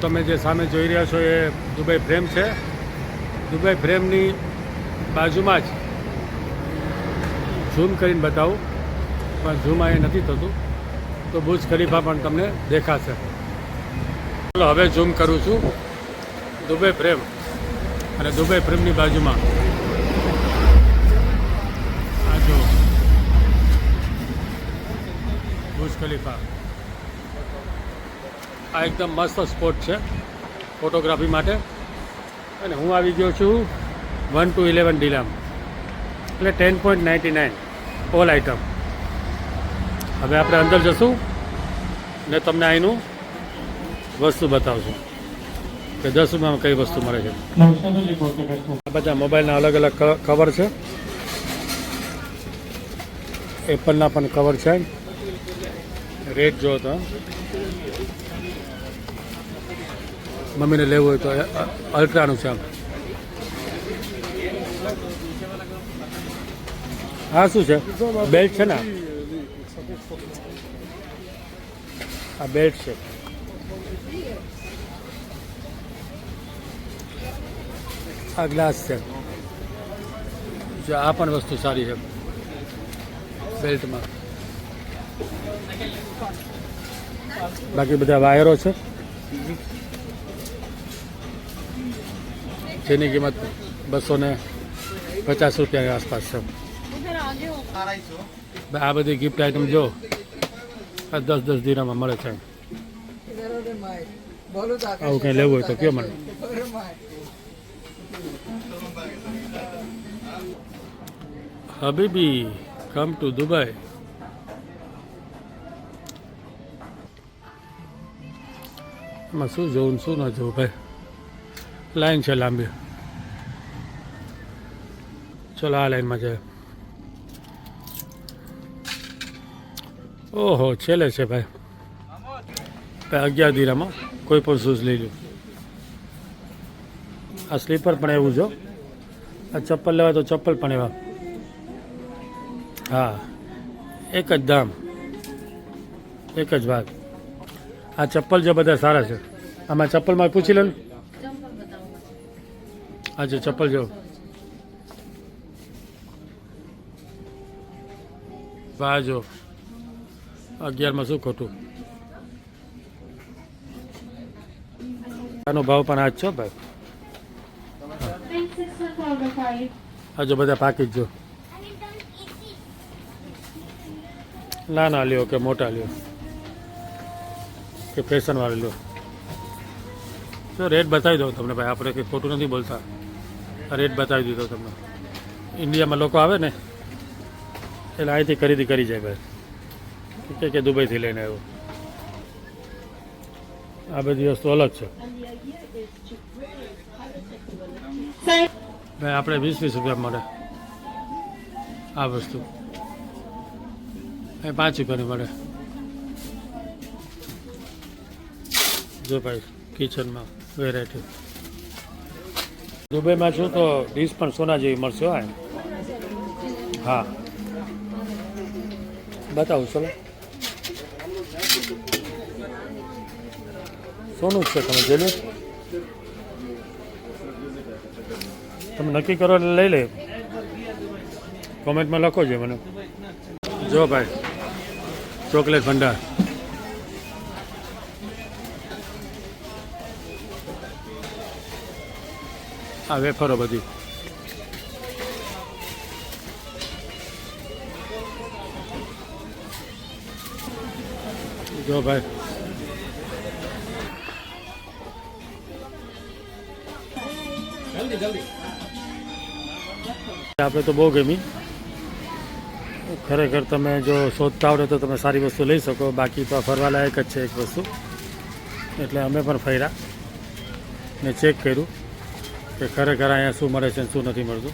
તમે જે સામે જોઈ રહ્યા છો એ દુબઈ ફ્રેમ છે. દુબઈ ફ્રેમની બાજુમાં જ ઝૂમ કરીને બતાવું, પણ ઝૂમ અહીં નથી થતું. તો બુજ ખલીફા પણ તમને દેખાશે. ચાલો, હવે ઝૂમ કરું છું. દુબઈ ફ્રેમ અને દુબઈ ફ્રેમની બાજુમાં. આ જો બુજ ખલીફા. આ એકદમ મસ્ત સ્પોટ છે ફોટોગ્રાફી માટે. અને હું આવી ગયો છું વન ટુ ઇલેવન ડીલામ. એટલે ten point ninety nine, all item. હવે આપણે અંદર જશું ને તમને અહીંનું વસ્તુ બતાવશું કે દસ રૂપિયામાં કઈ વસ્તુ મળે છે. આ બધા મોબાઈલના અલગ અલગ કવર છે. એપલના પણ કવર છે. રેટ જો તો મમ્મીને લેવું હોય તો અલ્ટ્રાનું છે આમ. હા, શું છે? બેલ્ટ છે ને આ? બેલ્ટ છે. આ ગ્લાસ છે. આ પણ વસ્તુ સારી છે બેલ્ટમાં બાકી બધા વાયરો છે. જેની કિંમત બસો ને પચાસ રૂપિયાની આસપાસ છે. આ બધી ગિફ્ટ આઇટમ જો આ દસ દસ દિનામાં મળે છે. આવું કંઈ લેવું હોય તો કયો મને હબીબી કમ ટુ દુબઈ એમાં શું જોઉં શું ન જોવું ભાઈ? લાઈન છે લાંબી. ચલો આ લાઈનમાં જાય ઓહો, છેલ્લે છે ભાઈ. ભાઈ, અગિયાર દીરામાં કોઈ પણ શૂઝ લઈ લો આ સ્લીપર પણ એવું જો આ ચપ્પલ લેવા તો ચપ્પલ પણ એવા. હા, એક જ દામ. એક જ વાત. આ ચપ્પલ છે બધા સારા છે. આમાં ચપ્પલમાં પૂછી લો આ જે ચપ્પલ જો વાહ જો. અગિયારમાં શું ખોટું? આનો ભાવ પણ આ જ છો ભાઈ? આ બધા પાકી જો. નાના લ્યો કે મોટા લ્યો? કે ફેશન લો. જો રેટ બતાવી દઉં તમને ભાઈ, આપણે કંઈ ખોટું નથી બોલતા. રેટ બતાવી દીધો તમને. ઇન્ડિયામાં લોકો આવે ને, એટલે અહીંથી ખરીદી કરી જાય ભાઈ. કે કે દુબઈથી લઈને આવ્યો. આ બધી વસ્તુ અલગ છે. ભાઈ, આપણે વીસ વીસ રૂપિયા મળે. આ વસ્તુ. એ પાંચ રૂપિયાની મળે. જો ભાઈ કિચનમાં વેરાયટી દુબઈમાં છું તો ડીશ પણ સોના જેવી મળશે હા હા. બતાવું, ચલો. સોનું છે તમે જોઈ તમે નક્કી કરો એટલે લઈ લે. કોમેન્ટમાં લખો છે મને. જો ભાઈ ચોકલેટ ભંડાર. આ વેફરો બધી. જો ભાઈ. આપણે તો બહુ ગમી. ખરેખર તમે જો શોધતા આવડે તો તમે સારી વસ્તુ લઈ શકો. બાકી તો ફરવા લાયક જ છે એક વસ્તુ. એટલે અમે પણ ફર્યા. ને ચેક કર્યું. કે ખરેખર અહીંયા શું મળે છે અને શું નથી મળતું?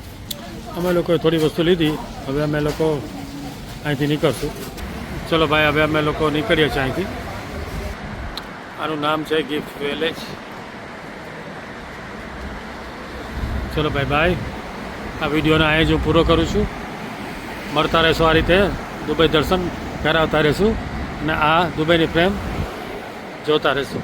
અમે લોકોએ થોડી વસ્તુ લીધી. હવે અમે લોકો અહીંથી નીકળશું. ચલો ભાઈ, હવે અમે લોકો નીકળીએ છીએ અહીંથી. આનું નામ છે ગિફ્ટ વિલેજ. ચલો ભાઈ ભાઈ, આ વિડીયોને અહીંયા જ હું પૂરો કરું છું. મળતા રહેશો આ રીતે દુબઈ દર્શન કરાવતા રહેશું અને આ દુબઈની પ્રેમ જોતા રહેશું.